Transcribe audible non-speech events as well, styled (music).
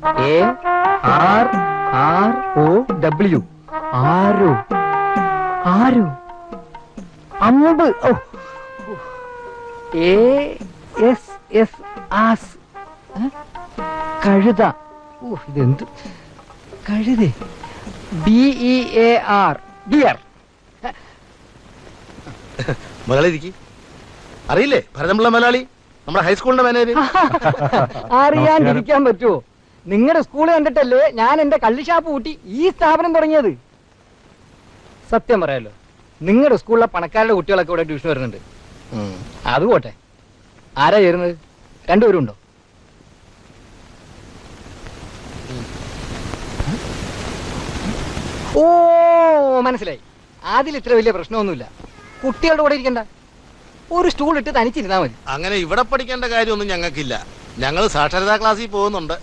A R R O W arrow? Arrow? അമ്പ്. ഓ. A S S ass. ഏ? കഴുത. ഓ ഇതെന്ത്? കഴുതേ. B E A R bear അറിയില്ലേ? ഭരതമുള്ള മലയാളി? നമ്മുടെ ഹൈസ്കൂളിന്റെ മാനേജർ. (laughs) അറിയാണ്ടിരിക്കാൻ പറ്റുമോ നിങ്ങളുടെ സ്കൂൾ കണ്ടിട്ടല്ലേ ഞാൻ എന്റെ കള്ളിഷാപ്പ് കൂട്ടി ഈ സ്ഥാപനം തുടങ്ങിയത്? സത്യം പറയാലോ നിങ്ങളുടെ സ്കൂളിലെ പണക്കാരുടെ കുട്ടികളൊക്കെ ഇവിടെ ട്യൂഷൻ വരുന്നുണ്ട്. അത് പോട്ടെ. ആരാ ചേരുന്നത്? രണ്ടുപേരും ഉണ്ടോ? ഓ മനസ്സിലായി. അതിൽ ഇത്ര വലിയ പ്രശ്നമൊന്നുമില്ല. കുട്ടികളുടെ കൂടെ ഇരിക്കണ്ട. ഒരു സ്റ്റൂൾ ഇട്ട് തനിച്ചിരുന്നാ മതി. അങ്ങനെ ഇവിടെ പഠിക്കേണ്ട കാര്യമൊന്നും ഞങ്ങൾക്കില്ല. ഞങ്ങൾ സാക്ഷരതാ ക്ലാസ്സിൽ പോകുന്നുണ്ട്.